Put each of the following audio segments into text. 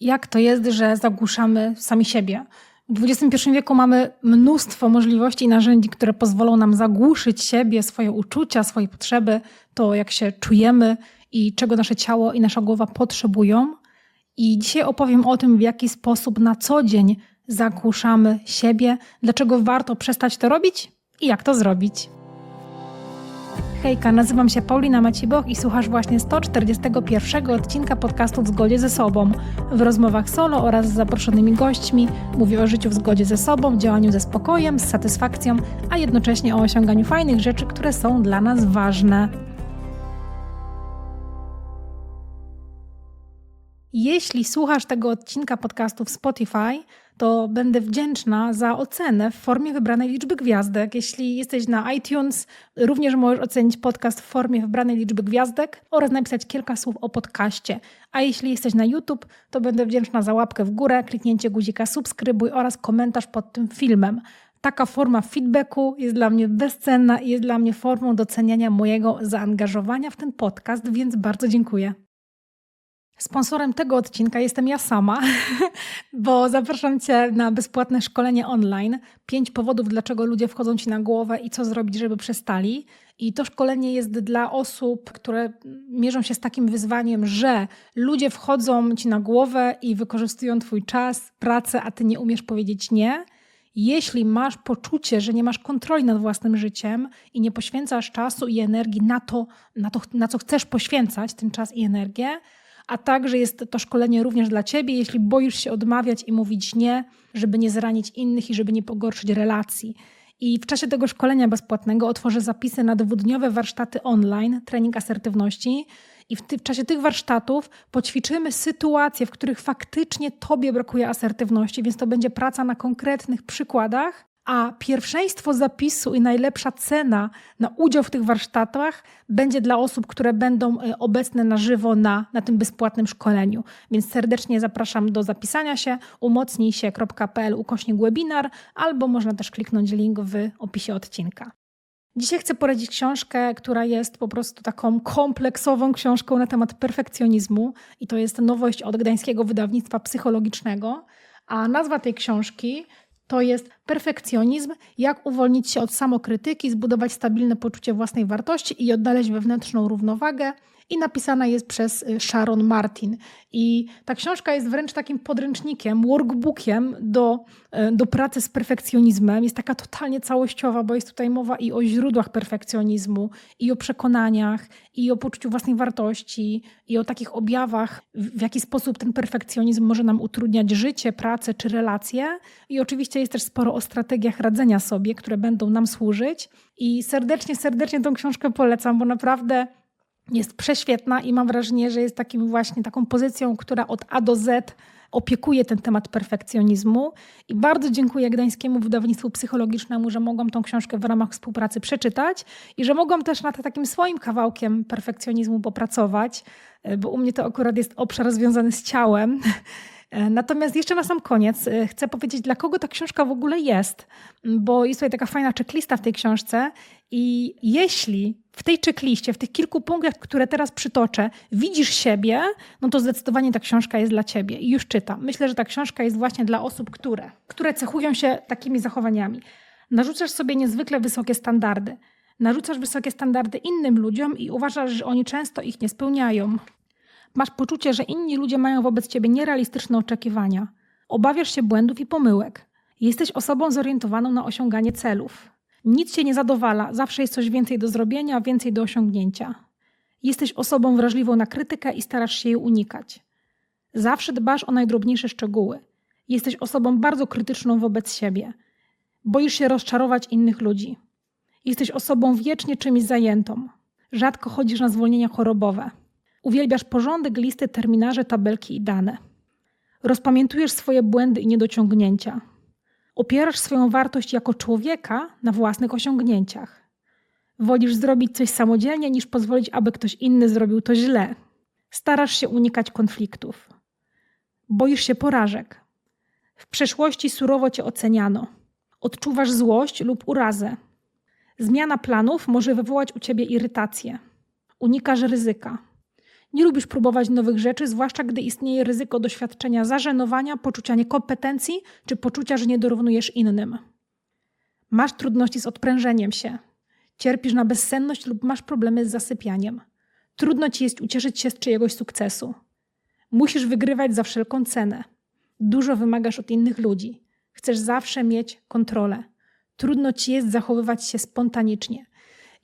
jak to jest, że zagłuszamy sami siebie. W XXI wieku mamy mnóstwo możliwości i narzędzi, które pozwolą nam zagłuszyć siebie, swoje uczucia, swoje potrzeby, to jak się czujemy i czego nasze ciało i nasza głowa potrzebują. I dzisiaj opowiem o tym, w jaki sposób na co dzień zagłuszamy siebie, dlaczego warto przestać to robić i jak to zrobić. Hejka, nazywam się Paulina Maciboch i słuchasz właśnie 141 odcinka podcastu W zgodzie ze sobą. W rozmowach solo oraz z zaproszonymi gośćmi mówię o życiu w zgodzie ze sobą, działaniu ze spokojem, z satysfakcją, a jednocześnie o osiąganiu fajnych rzeczy, które są dla nas ważne. Jeśli słuchasz tego odcinka podcastu w Spotify, to będę wdzięczna za ocenę w formie wybranej liczby gwiazdek. Jeśli jesteś na iTunes, również możesz ocenić podcast w formie wybranej liczby gwiazdek oraz napisać kilka słów o podcaście. A jeśli jesteś na YouTube, to będę wdzięczna za łapkę w górę, kliknięcie guzika subskrybuj oraz komentarz pod tym filmem. Taka forma feedbacku jest dla mnie bezcenna i jest dla mnie formą doceniania mojego zaangażowania w ten podcast, więc bardzo dziękuję. Sponsorem tego odcinka jestem ja sama, bo zapraszam Cię na bezpłatne szkolenie online. Pięć powodów, dlaczego ludzie wchodzą Ci na głowę i co zrobić, żeby przestali. I to szkolenie jest dla osób, które mierzą się z takim wyzwaniem, że ludzie wchodzą Ci na głowę i wykorzystują Twój czas, pracę, a Ty nie umiesz powiedzieć nie. Jeśli masz poczucie, że nie masz kontroli nad własnym życiem i nie poświęcasz czasu i energii na to, na, to, na co chcesz poświęcać ten czas i energię, a także jest to szkolenie również dla Ciebie, jeśli boisz się odmawiać i mówić nie, żeby nie zranić innych i żeby nie pogorszyć relacji. I w czasie tego szkolenia bezpłatnego otworzę zapisy na dwudniowe warsztaty online, trening asertywności. I w, ty, w czasie tych warsztatów poćwiczymy sytuacje, w których faktycznie Tobie brakuje asertywności, więc to będzie praca na konkretnych przykładach a pierwszeństwo zapisu i najlepsza cena na udział w tych warsztatach będzie dla osób, które będą e, obecne na żywo na, na tym bezpłatnym szkoleniu. Więc serdecznie zapraszam do zapisania się umocnijsie.pl ukośnik webinar albo można też kliknąć link w opisie odcinka. Dzisiaj chcę poradzić książkę, która jest po prostu taką kompleksową książką na temat perfekcjonizmu i to jest nowość od gdańskiego wydawnictwa psychologicznego. A nazwa tej książki to jest perfekcjonizm, jak uwolnić się od samokrytyki, zbudować stabilne poczucie własnej wartości i odnaleźć wewnętrzną równowagę i napisana jest przez y, Sharon Martin. I ta książka jest wręcz takim podręcznikiem, workbookiem do, y, do pracy z perfekcjonizmem. Jest taka totalnie całościowa, bo jest tutaj mowa i o źródłach perfekcjonizmu, i o przekonaniach, i o poczuciu własnej wartości, i o takich objawach, w jaki sposób ten perfekcjonizm może nam utrudniać życie, pracę czy relacje. I oczywiście jest też sporo o strategiach radzenia sobie, które będą nam służyć. I serdecznie, serdecznie tą książkę polecam, bo naprawdę jest prześwietna i mam wrażenie, że jest takim właśnie taką pozycją, która od A do Z opiekuje ten temat perfekcjonizmu. I bardzo dziękuję Gdańskiemu Wydawnictwu Psychologicznemu, że mogłam tą książkę w ramach współpracy przeczytać i że mogłam też nad takim swoim kawałkiem perfekcjonizmu popracować, bo u mnie to akurat jest obszar związany z ciałem. E, natomiast jeszcze na sam koniec e, chcę powiedzieć, dla kogo ta książka w ogóle jest, bo jest tutaj taka fajna checklista w tej książce i jeśli w tej checkliście, w tych kilku punktach, które teraz przytoczę, widzisz siebie, no to zdecydowanie ta książka jest dla ciebie i już czytam. Myślę, że ta książka jest właśnie dla osób, które, które cechują się takimi zachowaniami. Narzucasz sobie niezwykle wysokie standardy. Narzucasz wysokie standardy innym ludziom i uważasz, że oni często ich nie spełniają. Masz poczucie, że inni ludzie mają wobec ciebie nierealistyczne oczekiwania. Obawiasz się błędów i pomyłek. Jesteś osobą zorientowaną na osiąganie celów. Nic cię nie zadowala, zawsze jest coś więcej do zrobienia, więcej do osiągnięcia. Jesteś osobą wrażliwą na krytykę i starasz się jej unikać. Zawsze dbasz o najdrobniejsze szczegóły. Jesteś osobą bardzo krytyczną wobec siebie. Boisz się rozczarować innych ludzi. Jesteś osobą wiecznie czymś zajętą. Rzadko chodzisz na zwolnienia chorobowe. Uwielbiasz porządek, listy, terminarze, tabelki i dane. Rozpamiętujesz swoje błędy i niedociągnięcia. Opierasz swoją wartość jako człowieka na własnych osiągnięciach. Wolisz zrobić coś samodzielnie, niż pozwolić, aby ktoś inny zrobił to źle. Starasz się unikać konfliktów. Boisz się porażek. W przeszłości surowo cię oceniano. Odczuwasz złość lub urazę. Zmiana planów może wywołać u ciebie irytację. Unikasz ryzyka nie lubisz próbować nowych rzeczy, zwłaszcza gdy istnieje ryzyko doświadczenia zażenowania, poczucia niekompetencji czy poczucia, że nie dorównujesz innym. Masz trudności z odprężeniem się. Cierpisz na bezsenność lub masz problemy z zasypianiem. Trudno ci jest ucieszyć się z czyjegoś sukcesu. Musisz wygrywać za wszelką cenę. Dużo wymagasz od innych ludzi. Chcesz zawsze mieć kontrolę. Trudno ci jest zachowywać się spontanicznie.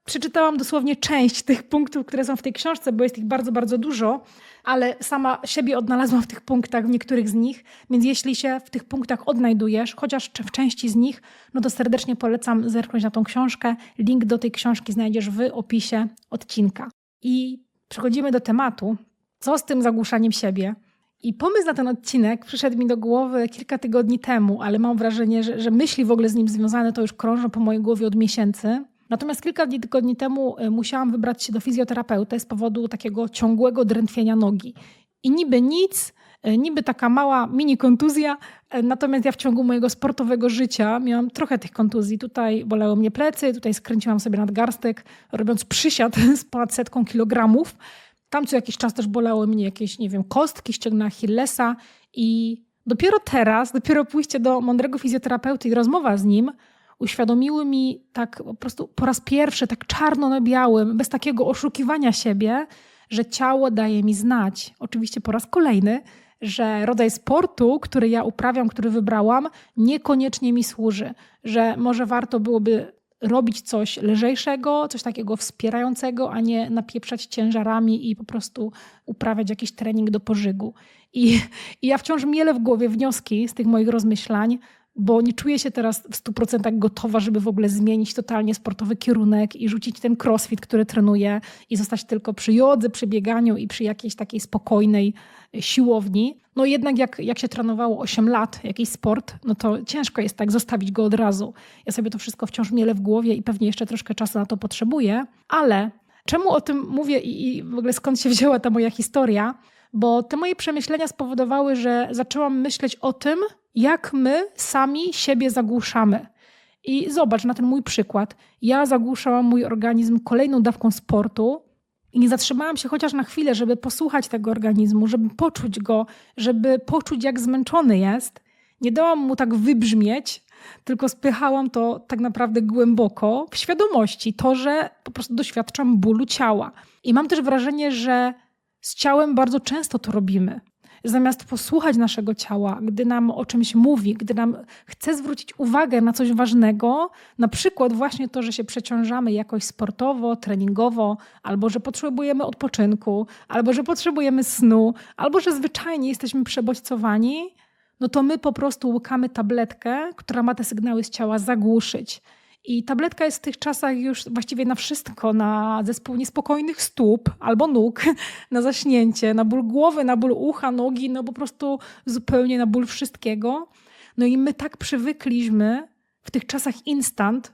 Przeczytałam dosłownie część tych punktów, które są w tej książce, bo jest ich bardzo, bardzo dużo, ale sama siebie odnalazłam w tych punktach, w niektórych z nich, więc jeśli się w tych punktach odnajdujesz, chociaż w części z nich, no to serdecznie polecam zerknąć na tą książkę. Link do tej książki znajdziesz w opisie odcinka. I przechodzimy do tematu, co z tym zagłuszaniem siebie. I pomysł na ten odcinek przyszedł mi do głowy kilka tygodni temu, ale mam wrażenie, że, że myśli w ogóle z nim związane to już krążą po mojej głowie od miesięcy. Natomiast kilka tygodni temu e, musiałam wybrać się do fizjoterapeuty z powodu takiego ciągłego drętwienia nogi. I niby nic, e, niby taka mała mini kontuzja, e, natomiast ja w ciągu mojego sportowego życia miałam trochę tych kontuzji. Tutaj bolały mnie plecy, tutaj skręciłam sobie nadgarstek, robiąc przysiad z ponad setką kilogramów. Tam co jakiś czas też bolały mnie jakieś, nie wiem, kostki, ścięgna Achillesa i dopiero teraz, dopiero pójście do mądrego fizjoterapeuty i rozmowa z nim uświadomiły mi tak po prostu po raz pierwszy, tak czarno na białym, bez takiego oszukiwania siebie, że ciało daje mi znać, oczywiście po raz kolejny, że rodzaj sportu, który ja uprawiam, który wybrałam, niekoniecznie mi służy, że może warto byłoby robić coś lżejszego, coś takiego wspierającego, a nie napieprzać ciężarami i po prostu uprawiać jakiś trening do pożygu. I, i ja wciąż mielę w głowie wnioski z tych moich rozmyślań, bo nie czuję się teraz w 100% gotowa, żeby w ogóle zmienić totalnie sportowy kierunek i rzucić ten crossfit, który trenuję i zostać tylko przy jodze, przy bieganiu i przy jakiejś takiej spokojnej e, siłowni. No jednak jak, jak się trenowało 8 lat, jakiś sport, no to ciężko jest tak zostawić go od razu. Ja sobie to wszystko wciąż mielę w głowie i pewnie jeszcze troszkę czasu na to potrzebuję, ale czemu o tym mówię i, i w ogóle skąd się wzięła ta moja historia? Bo te moje przemyślenia spowodowały, że zaczęłam myśleć o tym, jak my sami siebie zagłuszamy. I zobacz na ten mój przykład. Ja zagłuszałam mój organizm kolejną dawką sportu i nie zatrzymałam się chociaż na chwilę, żeby posłuchać tego organizmu, żeby poczuć go, żeby poczuć, jak zmęczony jest. Nie dałam mu tak wybrzmieć, tylko spychałam to tak naprawdę głęboko w świadomości, to, że po prostu doświadczam bólu ciała. I mam też wrażenie, że z ciałem bardzo często to robimy zamiast posłuchać naszego ciała, gdy nam o czymś mówi, gdy nam chce zwrócić uwagę na coś ważnego, na przykład właśnie to, że się przeciążamy jakoś sportowo, treningowo, albo że potrzebujemy odpoczynku, albo że potrzebujemy snu, albo że zwyczajnie jesteśmy przebodźcowani, no to my po prostu łykamy tabletkę, która ma te sygnały z ciała zagłuszyć. I tabletka jest w tych czasach już właściwie na wszystko, na zespół niespokojnych stóp albo nóg, na zaśnięcie, na ból głowy, na ból ucha, nogi, no po prostu zupełnie na ból wszystkiego. No i my tak przywykliśmy w tych czasach instant,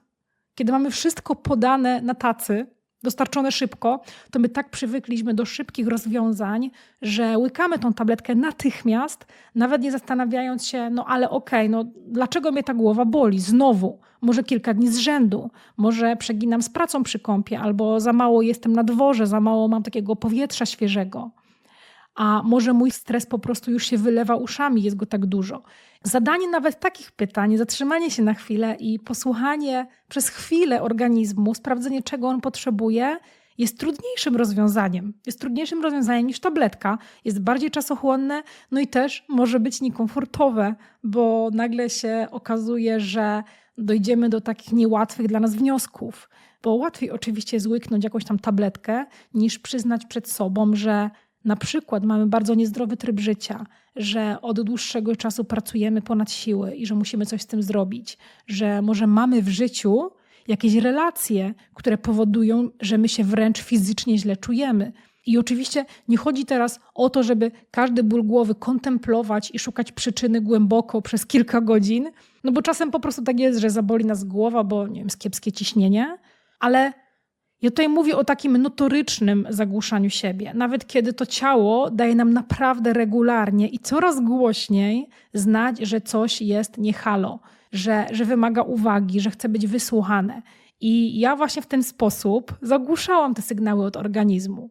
kiedy mamy wszystko podane na tacy, dostarczone szybko, to my tak przywykliśmy do szybkich rozwiązań, że łykamy tą tabletkę natychmiast, nawet nie zastanawiając się, no ale okej, okay, no dlaczego mnie ta głowa boli znowu? Może kilka dni z rzędu, może przeginam z pracą przy kąpie, albo za mało jestem na dworze, za mało mam takiego powietrza świeżego a może mój stres po prostu już się wylewa uszami, jest go tak dużo. Zadanie nawet takich pytań, zatrzymanie się na chwilę i posłuchanie przez chwilę organizmu, sprawdzenie czego on potrzebuje, jest trudniejszym rozwiązaniem. Jest trudniejszym rozwiązaniem niż tabletka, jest bardziej czasochłonne, no i też może być niekomfortowe, bo nagle się okazuje, że dojdziemy do takich niełatwych dla nas wniosków. Bo łatwiej oczywiście jest łyknąć jakąś tam tabletkę, niż przyznać przed sobą, że na przykład mamy bardzo niezdrowy tryb życia, że od dłuższego czasu pracujemy ponad siły i że musimy coś z tym zrobić, że może mamy w życiu jakieś relacje, które powodują, że my się wręcz fizycznie źle czujemy. I oczywiście nie chodzi teraz o to, żeby każdy ból głowy kontemplować i szukać przyczyny głęboko przez kilka godzin, no bo czasem po prostu tak jest, że zaboli nas głowa, bo nie wiem, jest kiepskie ciśnienie, ale ja tutaj mówię o takim notorycznym zagłuszaniu siebie, nawet kiedy to ciało daje nam naprawdę regularnie i coraz głośniej znać, że coś jest niehalo, że, że wymaga uwagi, że chce być wysłuchane. I ja właśnie w ten sposób zagłuszałam te sygnały od organizmu.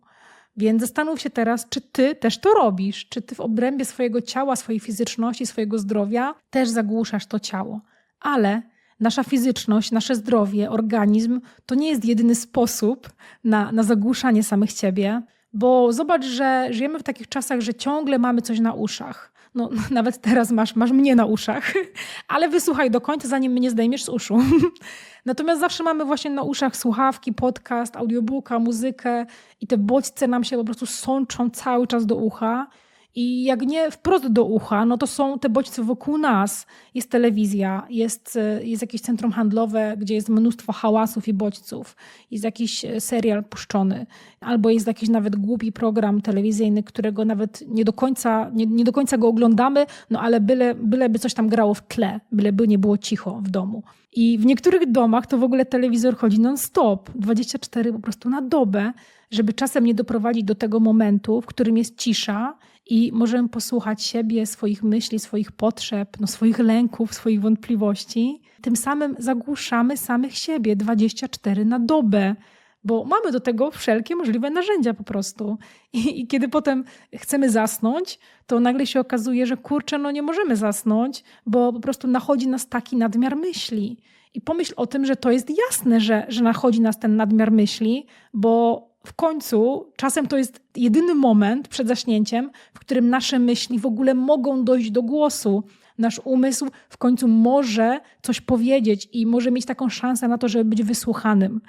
Więc zastanów się teraz, czy ty też to robisz, czy ty w obrębie swojego ciała, swojej fizyczności, swojego zdrowia też zagłuszasz to ciało. Ale nasza fizyczność, nasze zdrowie, organizm to nie jest jedyny sposób na, na zagłuszanie samych ciebie, bo zobacz, że żyjemy w takich czasach, że ciągle mamy coś na uszach. No, nawet teraz masz, masz mnie na uszach, ale wysłuchaj do końca, zanim mnie zdejmiesz z uszu. Natomiast zawsze mamy właśnie na uszach słuchawki, podcast, audiobooka, muzykę i te bodźce nam się po prostu sączą cały czas do ucha. I jak nie wprost do ucha, no to są te bodźce wokół nas. Jest telewizja, jest, jest jakieś centrum handlowe, gdzie jest mnóstwo hałasów i bodźców, jest jakiś serial puszczony, albo jest jakiś nawet głupi program telewizyjny, którego nawet nie do końca, nie, nie do końca go oglądamy, no ale byle, byleby coś tam grało w tle, byleby nie było cicho w domu. I w niektórych domach to w ogóle telewizor chodzi non-stop, 24 po prostu na dobę, żeby czasem nie doprowadzić do tego momentu, w którym jest cisza i możemy posłuchać siebie, swoich myśli, swoich potrzeb, no, swoich lęków, swoich wątpliwości. Tym samym zagłuszamy samych siebie 24 na dobę bo mamy do tego wszelkie możliwe narzędzia po prostu. I, I, kiedy potem chcemy zasnąć, to nagle się okazuje, że kurczę, no nie możemy zasnąć, bo po prostu nachodzi nas taki nadmiar myśli. I pomyśl o tym, że to jest jasne, że, że nachodzi nas ten nadmiar myśli, bo w końcu czasem to jest jedyny moment przed zaśnięciem, w którym nasze myśli w ogóle mogą dojść do głosu. Nasz umysł w końcu może coś powiedzieć i może mieć taką szansę na to, żeby być wysłuchanym.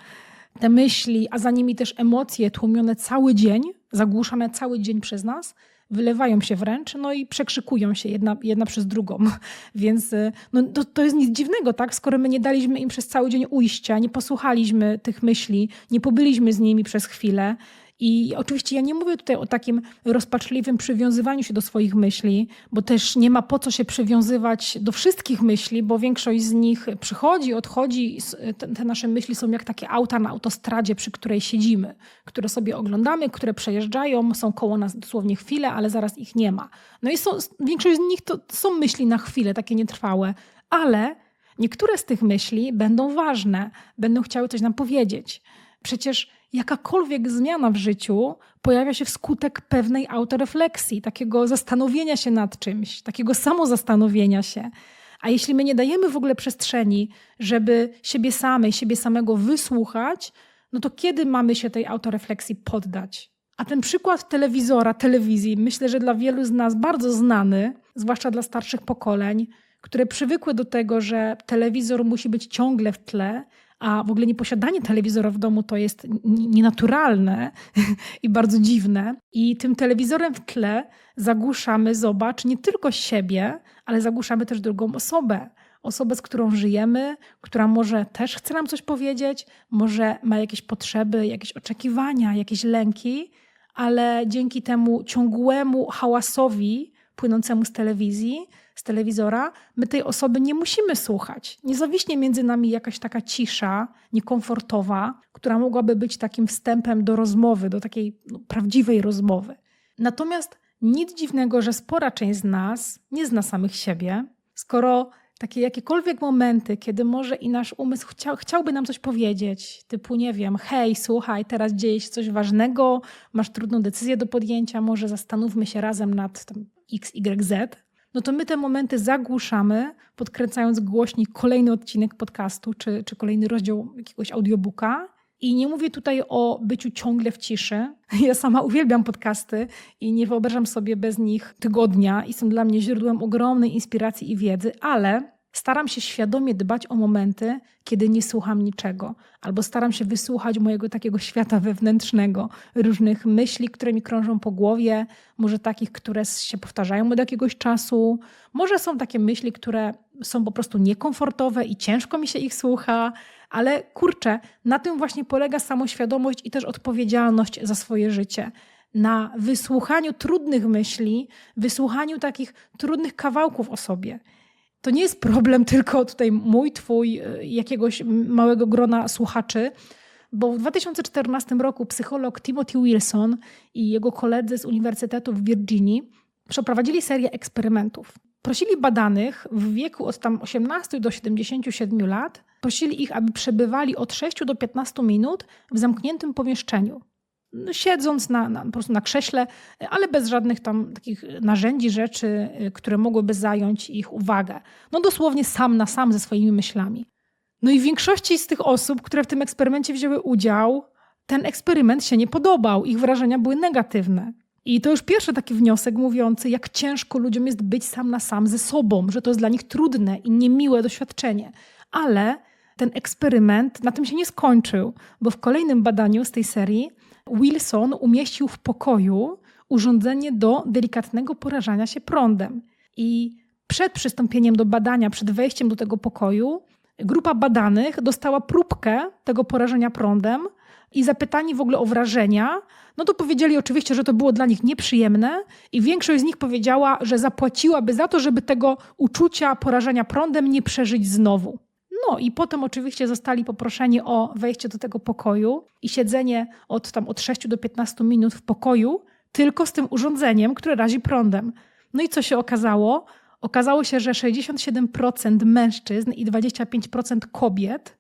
Te myśli, a za nimi też emocje tłumione cały dzień, zagłuszane cały dzień przez nas, wylewają się wręcz, no i przekrzykują się jedna, jedna przez drugą. Więc y, no, to, to jest nic dziwnego, tak? Skoro my nie daliśmy im przez cały dzień ujścia, nie posłuchaliśmy tych myśli, nie pobyliśmy z nimi przez chwilę, i oczywiście ja nie mówię tutaj o takim rozpaczliwym przywiązywaniu się do swoich myśli, bo też nie ma po co się przywiązywać do wszystkich myśli, bo większość z nich przychodzi, odchodzi. Te, nasze myśli są jak takie auta na autostradzie, przy której siedzimy, które sobie oglądamy, które przejeżdżają, są koło nas dosłownie chwilę, ale zaraz ich nie ma. No i są, większość z nich to są myśli na chwilę, takie nietrwałe, ale niektóre z tych myśli będą ważne, będą chciały coś nam powiedzieć. Przecież jakakolwiek zmiana w życiu pojawia się wskutek pewnej autorefleksji, takiego zastanowienia się nad czymś, takiego samozastanowienia się. A jeśli my nie dajemy w ogóle przestrzeni, żeby siebie samej, siebie samego wysłuchać, no to kiedy mamy się tej autorefleksji poddać? A ten przykład telewizora, telewizji, myślę, że dla wielu z nas bardzo znany, zwłaszcza dla starszych pokoleń, które przywykły do tego, że telewizor musi być ciągle w tle, a w ogóle nieposiadanie telewizora w domu to jest nienaturalne i bardzo dziwne. I tym telewizorem w tle zagłuszamy, zobacz, nie tylko siebie, ale zagłuszamy też drugą osobę. Osobę, z którą żyjemy, która może też chce nam coś powiedzieć, może ma jakieś potrzeby, jakieś oczekiwania, jakieś lęki, ale dzięki temu ciągłemu hałasowi płynącemu z telewizji, z telewizora, my tej osoby nie musimy słuchać. Nie zawiśnie między nami jakaś taka cisza niekomfortowa, która mogłaby być takim wstępem do rozmowy, do takiej no, prawdziwej rozmowy. Natomiast nic dziwnego, że spora część z nas nie zna samych siebie, skoro takie jakiekolwiek momenty, kiedy może i nasz umysł chciał, chciałby nam coś powiedzieć, typu nie wiem, hej, słuchaj, teraz dzieje się coś ważnego, masz trudną decyzję do podjęcia, może zastanówmy się razem nad tym X, Y, Z, no to my te momenty zagłuszamy, podkręcając głośnik kolejny odcinek podcastu czy, czy kolejny rozdział jakiegoś audiobooka. I nie mówię tutaj o byciu ciągle w ciszy. Ja sama uwielbiam podcasty i nie wyobrażam sobie bez nich tygodnia i są dla mnie źródłem ogromnej inspiracji i wiedzy, ale Staram się świadomie dbać o momenty, kiedy nie słucham niczego, albo staram się wysłuchać mojego takiego świata wewnętrznego, różnych myśli, które mi krążą po głowie, może takich, które się powtarzają od jakiegoś czasu, może są takie myśli, które są po prostu niekomfortowe i ciężko mi się ich słucha, ale kurczę, na tym właśnie polega samoświadomość i też odpowiedzialność za swoje życie. Na wysłuchaniu trudnych myśli, wysłuchaniu takich trudnych kawałków o sobie to nie jest problem tylko tutaj mój, twój, y, jakiegoś małego grona słuchaczy, bo w 2014 roku psycholog Timothy Wilson i jego koledzy z Uniwersytetu w Virginii przeprowadzili serię eksperymentów. Prosili badanych w wieku od tam 18 do 77 lat, prosili ich, aby przebywali od 6 do 15 minut w zamkniętym pomieszczeniu. No, siedząc na, na, po prostu na krześle, ale bez żadnych tam takich narzędzi, rzeczy, które mogłyby zająć ich uwagę. No dosłownie sam na sam ze swoimi myślami. No i większości z tych osób, które w tym eksperymencie wzięły udział, ten eksperyment się nie podobał. Ich wrażenia były negatywne. I to już pierwszy taki wniosek mówiący, jak ciężko ludziom jest być sam na sam ze sobą, że to jest dla nich trudne i niemiłe doświadczenie. Ale ten eksperyment na tym się nie skończył, bo w kolejnym badaniu z tej serii Wilson umieścił w pokoju urządzenie do delikatnego porażania się prądem. I przed przystąpieniem do badania, przed wejściem do tego pokoju, grupa badanych dostała próbkę tego porażenia prądem i zapytani w ogóle o wrażenia, no to powiedzieli oczywiście, że to było dla nich nieprzyjemne i większość z nich powiedziała, że zapłaciłaby za to, żeby tego uczucia porażenia prądem nie przeżyć znowu. No i potem oczywiście zostali poproszeni o wejście do tego pokoju i siedzenie od tam od 6 do 15 minut w pokoju tylko z tym urządzeniem, które razi prądem. No i co się okazało? Okazało się, że 67% mężczyzn i 25% kobiet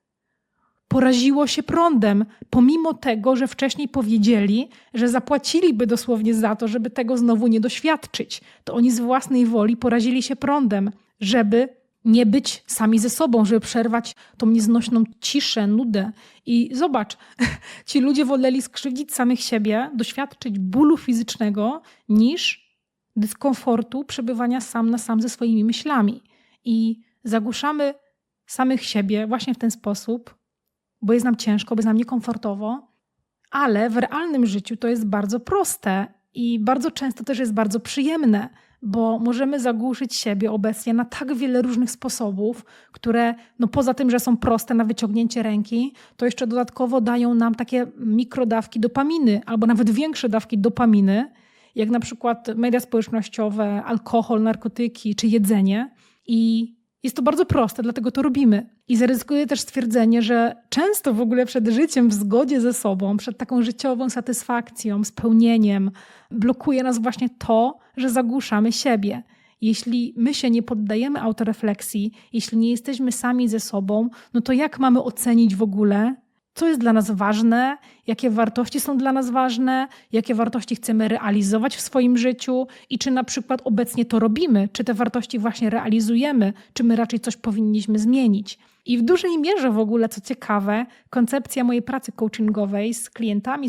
poraziło się prądem, pomimo tego, że wcześniej powiedzieli, że zapłaciliby dosłownie za to, żeby tego znowu nie doświadczyć. To oni z własnej woli porazili się prądem, żeby nie być sami ze sobą, żeby przerwać tą nieznośną ciszę, nudę. I zobacz, ci ludzie woleli skrzywdzić samych siebie, doświadczyć bólu fizycznego, niż dyskomfortu przebywania sam na sam ze swoimi myślami. I zagłuszamy samych siebie właśnie w ten sposób, bo jest nam ciężko, bo jest nam niekomfortowo, ale w realnym życiu to jest bardzo proste i bardzo często też jest bardzo przyjemne, bo możemy zagłuszyć siebie obecnie na tak wiele różnych sposobów, które no poza tym, że są proste na wyciągnięcie ręki, to jeszcze dodatkowo dają nam takie mikrodawki dopaminy albo nawet większe dawki dopaminy, jak na przykład media społecznościowe, alkohol, narkotyki czy jedzenie. I jest to bardzo proste, dlatego to robimy. I zaryzykuję też stwierdzenie, że często w ogóle przed życiem w zgodzie ze sobą, przed taką życiową satysfakcją, spełnieniem, blokuje nas właśnie to, że zagłuszamy siebie. Jeśli my się nie poddajemy autorefleksji, jeśli nie jesteśmy sami ze sobą, no to jak mamy ocenić w ogóle, co jest dla nas ważne, jakie wartości są dla nas ważne, jakie wartości chcemy realizować w swoim życiu? I czy na przykład obecnie to robimy, czy te wartości właśnie realizujemy, czy my raczej coś powinniśmy zmienić. I w dużej mierze w ogóle, co ciekawe, koncepcja mojej pracy coachingowej z klientami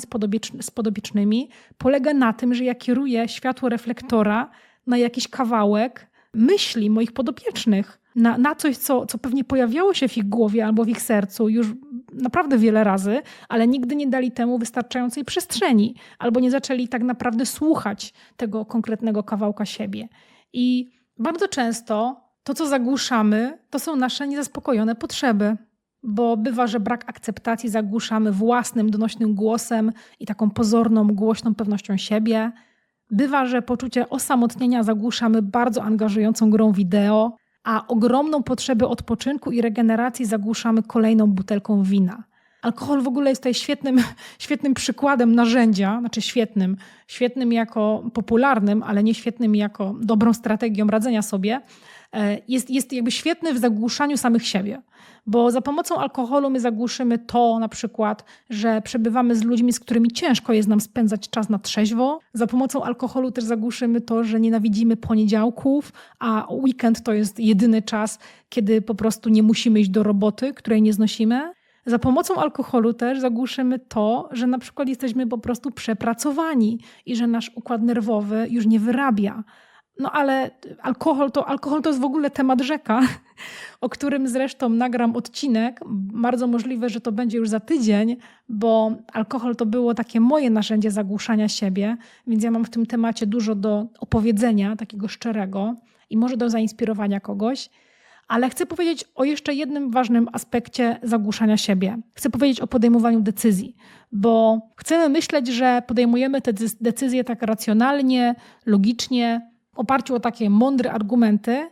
spodobiecznymi polega na tym, że ja kieruję światło reflektora na jakiś kawałek myśli moich podopiecznych na, na coś, co, co pewnie pojawiało się w ich głowie albo w ich sercu już naprawdę wiele razy, ale nigdy nie dali temu wystarczającej przestrzeni, albo nie zaczęli tak naprawdę słuchać tego konkretnego kawałka siebie. I bardzo często to, co zagłuszamy, to są nasze niezaspokojone potrzeby. Bo bywa, że brak akceptacji zagłuszamy własnym, donośnym głosem i taką pozorną, głośną pewnością siebie. Bywa, że poczucie osamotnienia zagłuszamy bardzo angażującą grą wideo, a ogromną potrzebę odpoczynku i regeneracji zagłuszamy kolejną butelką wina. Alkohol w ogóle jest tutaj świetnym, świetnym przykładem narzędzia, znaczy świetnym, świetnym jako popularnym, ale nie świetnym jako dobrą strategią radzenia sobie, jest, jest jakby świetny w zagłuszaniu samych siebie. Bo za pomocą alkoholu my zagłuszymy to na przykład, że przebywamy z ludźmi, z którymi ciężko jest nam spędzać czas na trzeźwo. Za pomocą alkoholu też zagłuszymy to, że nienawidzimy poniedziałków, a weekend to jest jedyny czas, kiedy po prostu nie musimy iść do roboty, której nie znosimy. Za pomocą alkoholu też zagłuszymy to, że na przykład jesteśmy po prostu przepracowani i że nasz układ nerwowy już nie wyrabia. No ale alkohol to, alkohol to jest w ogóle temat rzeka, o którym zresztą nagram odcinek. Bardzo możliwe, że to będzie już za tydzień, bo alkohol to było takie moje narzędzie zagłuszania siebie, więc ja mam w tym temacie dużo do opowiedzenia, takiego szczerego i może do zainspirowania kogoś. Ale chcę powiedzieć o jeszcze jednym ważnym aspekcie zagłuszania siebie. Chcę powiedzieć o podejmowaniu decyzji, bo chcemy myśleć, że podejmujemy te decyzje tak racjonalnie, logicznie, oparciu o takie mądre argumenty,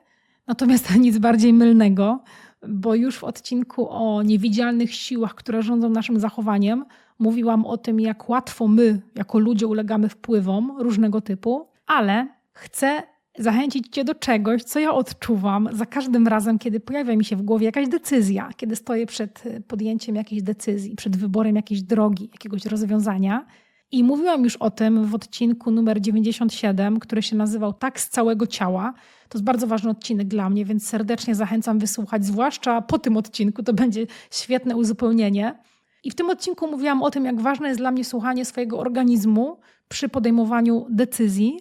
natomiast nic bardziej mylnego, bo już w odcinku o niewidzialnych siłach, które rządzą naszym zachowaniem, mówiłam o tym, jak łatwo my, jako ludzie, ulegamy wpływom różnego typu, ale chcę zachęcić Cię do czegoś, co ja odczuwam za każdym razem, kiedy pojawia mi się w głowie jakaś decyzja, kiedy stoję przed podjęciem jakiejś decyzji, przed wyborem jakiejś drogi, jakiegoś rozwiązania. I mówiłam już o tym w odcinku numer 97, który się nazywał Tak z całego ciała. To jest bardzo ważny odcinek dla mnie, więc serdecznie zachęcam wysłuchać, zwłaszcza po tym odcinku. To będzie świetne uzupełnienie. I w tym odcinku mówiłam o tym, jak ważne jest dla mnie słuchanie swojego organizmu przy podejmowaniu decyzji.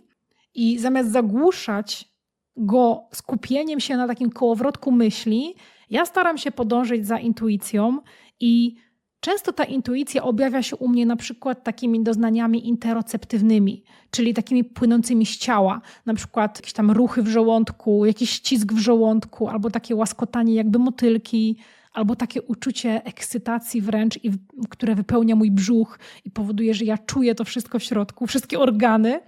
I zamiast zagłuszać go skupieniem się na takim kołowrotku myśli, ja staram się podążyć za intuicją i Często ta intuicja objawia się u mnie na przykład takimi doznaniami interoceptywnymi, czyli takimi płynącymi z ciała, na przykład jakieś tam ruchy w żołądku, jakiś ścisk w żołądku, albo takie łaskotanie jakby motylki, albo takie uczucie ekscytacji wręcz, które wypełnia mój brzuch i powoduje, że ja czuję to wszystko w środku, wszystkie organy.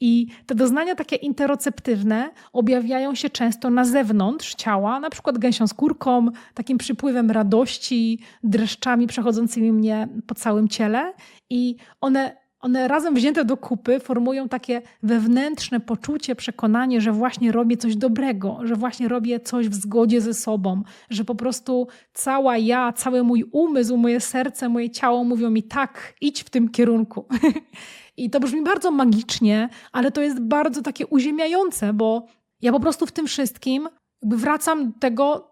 I te doznania takie interoceptywne objawiają się często na zewnątrz ciała, na przykład gęsią skórką, takim przypływem radości, dreszczami przechodzącymi mnie po całym ciele. I one, one razem wzięte do kupy formują takie wewnętrzne poczucie, przekonanie, że właśnie robię coś dobrego, że właśnie robię coś w zgodzie ze sobą, że po prostu cała ja, cały mój umysł, moje serce, moje ciało mówią mi tak, idź w tym kierunku. I to brzmi bardzo magicznie, ale to jest bardzo takie uziemiające, bo ja po prostu w tym wszystkim wracam do tego,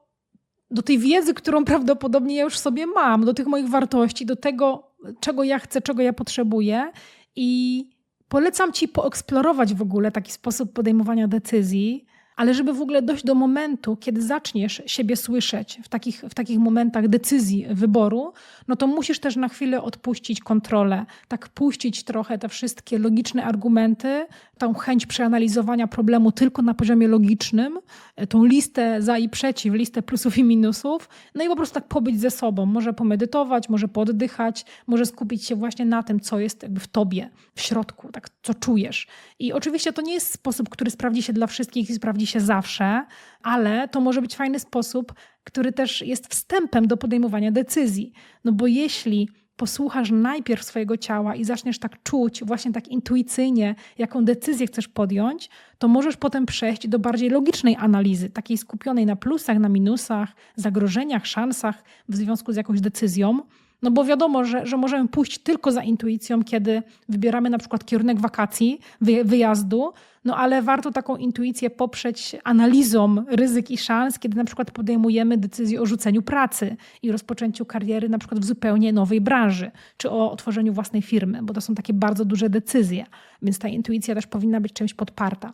do tej wiedzy, którą prawdopodobnie ja już sobie mam, do tych moich wartości, do tego, czego ja chcę, czego ja potrzebuję. I polecam ci poeksplorować w ogóle taki sposób podejmowania decyzji, ale żeby w ogóle dojść do momentu, kiedy zaczniesz siebie słyszeć w takich, w takich momentach decyzji, wyboru, no to musisz też na chwilę odpuścić kontrolę, tak puścić trochę te wszystkie logiczne argumenty, tą chęć przeanalizowania problemu tylko na poziomie logicznym, e, tą listę za i przeciw, listę plusów i minusów, no i po prostu tak pobyć ze sobą. Może pomedytować, może poddychać, może skupić się właśnie na tym, co jest jakby w tobie, w środku, tak co czujesz. I oczywiście to nie jest sposób, który sprawdzi się dla wszystkich i sprawdzi się zawsze, ale to może być fajny sposób, który też jest wstępem do podejmowania decyzji. No bo jeśli posłuchasz najpierw swojego ciała i zaczniesz tak czuć, właśnie tak intuicyjnie, jaką decyzję chcesz podjąć, to możesz potem przejść do bardziej logicznej analizy, takiej skupionej na plusach, na minusach, zagrożeniach, szansach w związku z jakąś decyzją. No bo wiadomo, że, że możemy pójść tylko za intuicją, kiedy wybieramy na przykład kierunek wakacji, wyjazdu, no ale warto taką intuicję poprzeć analizą ryzyk i szans, kiedy na przykład podejmujemy decyzję o rzuceniu pracy i rozpoczęciu kariery na przykład w zupełnie nowej branży, czy o otworzeniu własnej firmy, bo to są takie bardzo duże decyzje, więc ta intuicja też powinna być czymś podparta.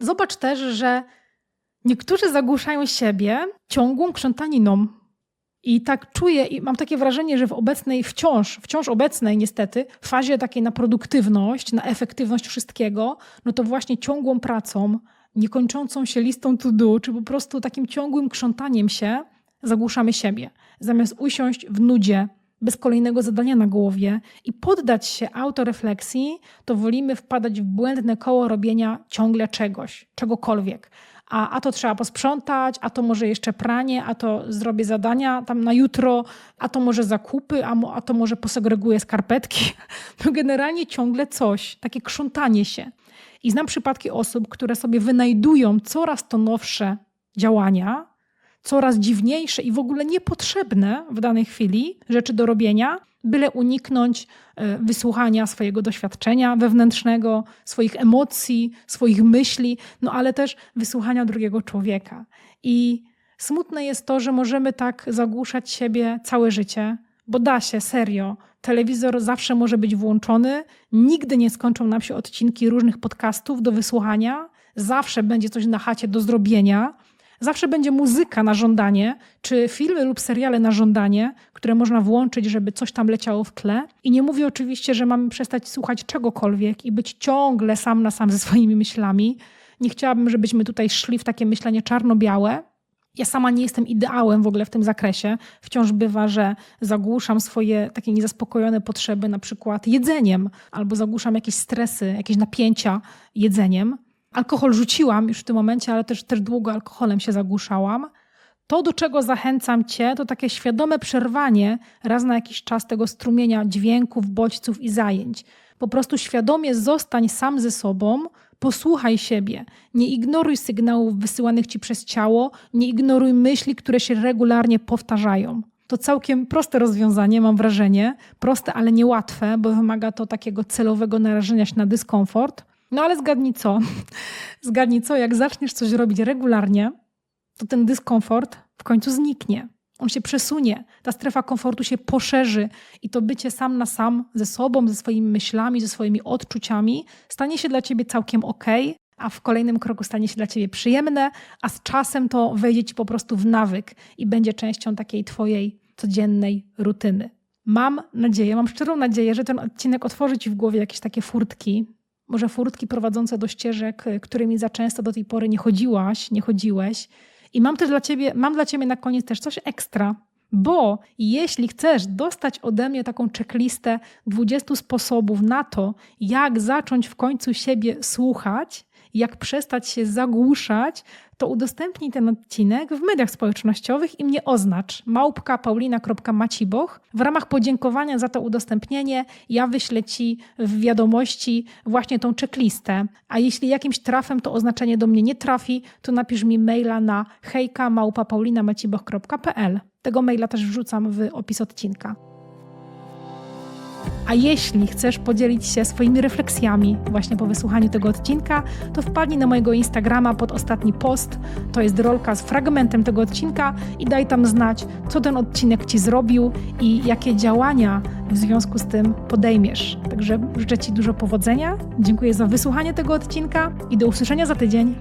Zobacz też, że niektórzy zagłuszają siebie ciągłą krzątaniną, i tak czuję i mam takie wrażenie, że w obecnej, wciąż, wciąż obecnej niestety, fazie takiej na produktywność, na efektywność wszystkiego, no to właśnie ciągłą pracą, niekończącą się listą to do, czy po prostu takim ciągłym krzątaniem się zagłuszamy siebie. Zamiast usiąść w nudzie, bez kolejnego zadania na głowie i poddać się autorefleksji, to wolimy wpadać w błędne koło robienia ciągle czegoś, czegokolwiek a, a to trzeba posprzątać, a to może jeszcze pranie, a to zrobię zadania tam na jutro, a to może zakupy, a, a to może posegreguję skarpetki. No generalnie ciągle coś, takie krzątanie się. I znam przypadki osób, które sobie wynajdują coraz to nowsze działania, coraz dziwniejsze i w ogóle niepotrzebne w danej chwili rzeczy do robienia, byle uniknąć e, wysłuchania swojego doświadczenia wewnętrznego, swoich emocji, swoich myśli, no ale też wysłuchania drugiego człowieka. I smutne jest to, że możemy tak zagłuszać siebie całe życie, bo da się, serio. Telewizor zawsze może być włączony, nigdy nie skończą nam się odcinki różnych podcastów do wysłuchania, zawsze będzie coś na chacie do zrobienia Zawsze będzie muzyka na żądanie, czy filmy lub seriale na żądanie, które można włączyć, żeby coś tam leciało w tle. I nie mówię oczywiście, że mamy przestać słuchać czegokolwiek i być ciągle sam na sam ze swoimi myślami. Nie chciałabym, żebyśmy tutaj szli w takie myślenie czarno-białe, ja sama nie jestem ideałem w ogóle w tym zakresie. Wciąż bywa, że zagłuszam swoje takie niezaspokojone potrzeby, na przykład jedzeniem, albo zagłuszam jakieś stresy, jakieś napięcia jedzeniem. Alkohol rzuciłam już w tym momencie, ale też, też długo alkoholem się zagłuszałam. To, do czego zachęcam Cię, to takie świadome przerwanie raz na jakiś czas tego strumienia dźwięków, bodźców i zajęć. Po prostu świadomie zostań sam ze sobą, posłuchaj siebie. Nie ignoruj sygnałów wysyłanych Ci przez ciało, nie ignoruj myśli, które się regularnie powtarzają. To całkiem proste rozwiązanie, mam wrażenie. Proste, ale niełatwe, bo wymaga to takiego celowego narażenia się na dyskomfort. No ale zgadnij co? Zgadnij co, jak zaczniesz coś robić regularnie, to ten dyskomfort w końcu zniknie. On się przesunie, ta strefa komfortu się poszerzy i to bycie sam na sam ze sobą, ze swoimi myślami, ze swoimi odczuciami stanie się dla ciebie całkiem ok, a w kolejnym kroku stanie się dla ciebie przyjemne, a z czasem to wejdzie ci po prostu w nawyk i będzie częścią takiej twojej codziennej rutyny. Mam nadzieję, mam szczerą nadzieję, że ten odcinek otworzy ci w głowie jakieś takie furtki, może furtki prowadzące do ścieżek, którymi za często do tej pory nie chodziłaś, nie chodziłeś. I mam też dla ciebie, mam dla ciebie na koniec też coś ekstra, bo jeśli chcesz dostać ode mnie taką checklistę 20 sposobów na to, jak zacząć w końcu siebie słuchać, jak przestać się zagłuszać, to udostępnij ten odcinek w mediach społecznościowych i mnie oznacz małpka paulina.maciboch. W ramach podziękowania za to udostępnienie ja wyślę Ci w wiadomości właśnie tą checklistę. A jeśli jakimś trafem to oznaczenie do mnie nie trafi, to napisz mi maila na hejka. Tego maila też wrzucam w opis odcinka. A jeśli chcesz podzielić się swoimi refleksjami właśnie po wysłuchaniu tego odcinka, to wpadnij na mojego Instagrama pod ostatni post. To jest rolka z fragmentem tego odcinka i daj tam znać, co ten odcinek ci zrobił i jakie działania w związku z tym podejmiesz. Także życzę Ci dużo powodzenia. Dziękuję za wysłuchanie tego odcinka i do usłyszenia za tydzień.